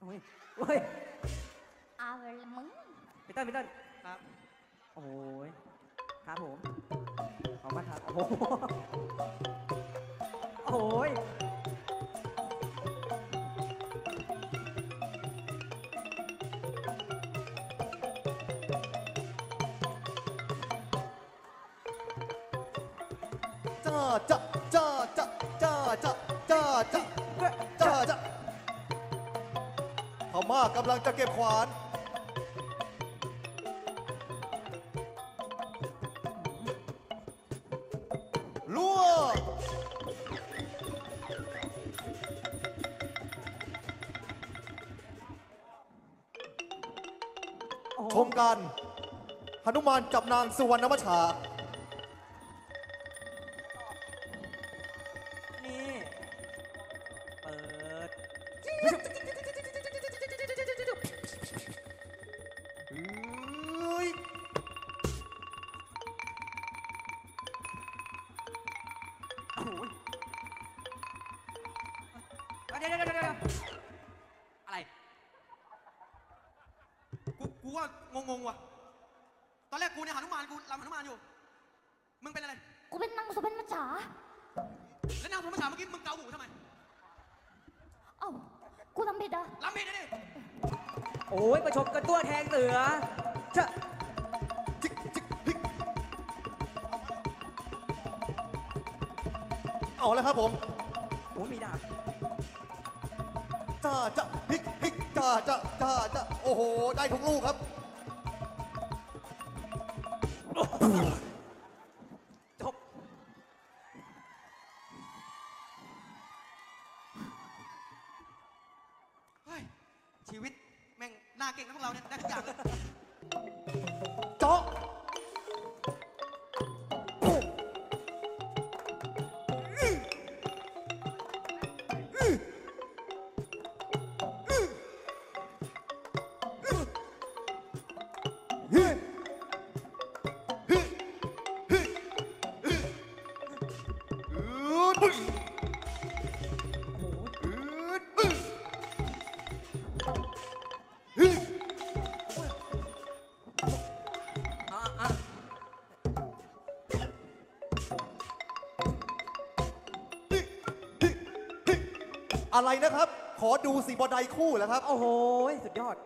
โอ้ยโอ้ยเอาเลยมึงพี่เต้นพี่เต้นครับ โอ้ยครับผมขอบคุณมากครับ โอ้โหโอ้ยจ้าจ้าจ้าจ้าจ้าจ้าจ้า ม่ากำลังจะเก็บขวาน ล่วงโอ้โหชมกันหนุมานจับนางสุวรรณมัชชา นี่ เปิด ว่างงๆว่ะ ตอนแรกกูเนี่ยหนุมานกูรำหนุมานอยู่ มึงเป็นอะไร กูเป็นนางสุพรรณมัจฉาแล้วนางสุภาษาเมื่อกี้มึงเกาหูทำไมเอ้ากูทำผิดเหรอะรำผิดนะดิโอ้ยประชดกันตัวแทงเสือเชอะจิกจิกพิกเอาแล้วครับผม โอ้ยมีดาบ จ้าจ้าพิกพิก จ้าจ้าจ้าจ้าโอ้โห ได้ทุกลูกครับ จบ เฮ้ย ชีวิตแม่งหน้าเก่งนะพวกเราเนี่ย ได้ทุกอย่างเลยเจาะ อะไรนะครับ ขอดูสีบอไดคู่แล้วครับ โอ้โห สุดยอด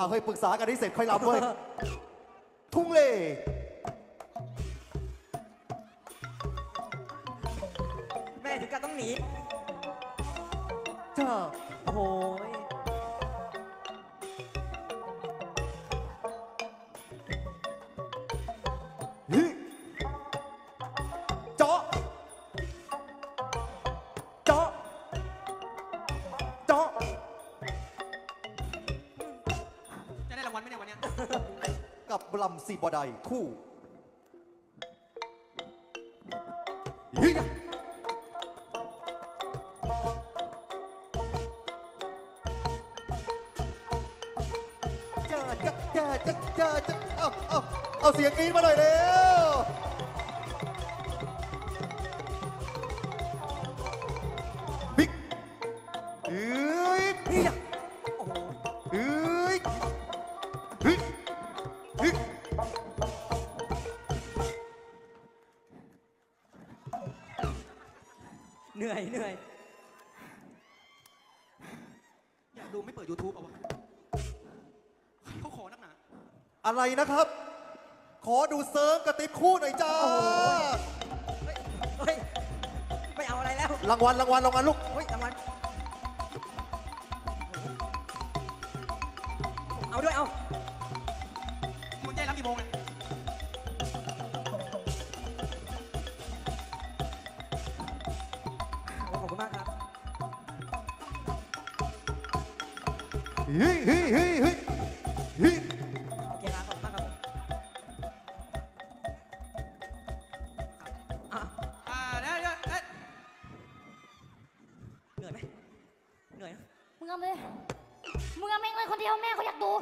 อ่าเคยปรึกษากันให้เสร็จค่อยรับเว้ย ทุ่งเล่แม่ถึงกับต้องหนีจ้า โอ้โกับลำสีบอไดคู่ฮิจ้าจ้าจ้าจ้าจ้าจ้าเอาเอาเอาเสียงกรี๊ดมาหน่อยเร็ว เหนื่อยเหนื่อยอยากดูไม่เปิด YouTube เอาวะเขาขอนักหนาอะไรนะครับ ขอดูเซิร์ฟกระติบคู่หน่อยจ้าโอ้โหเฮ้ยเฮ้ยไม่เอาอะไรแล้วรางวัลรางวัลรางวัลลูก เฮ้ยรางวัลเอาด้วยเอามึงจะได้รับกี่โมงเนี่ย เฮ้ยเฮ้ยเฮ้ยเฮ้ยเฮ้ยโอเคครับขอบคุณมากครับอะอ่าเดี๋ยวเดี๋ยวเอ้ยเหนื่อยไหมเหนื่อยนะ มึงเอาเลยมึงเอาแม่งเลยคนเดียวแม่เขาอยากดู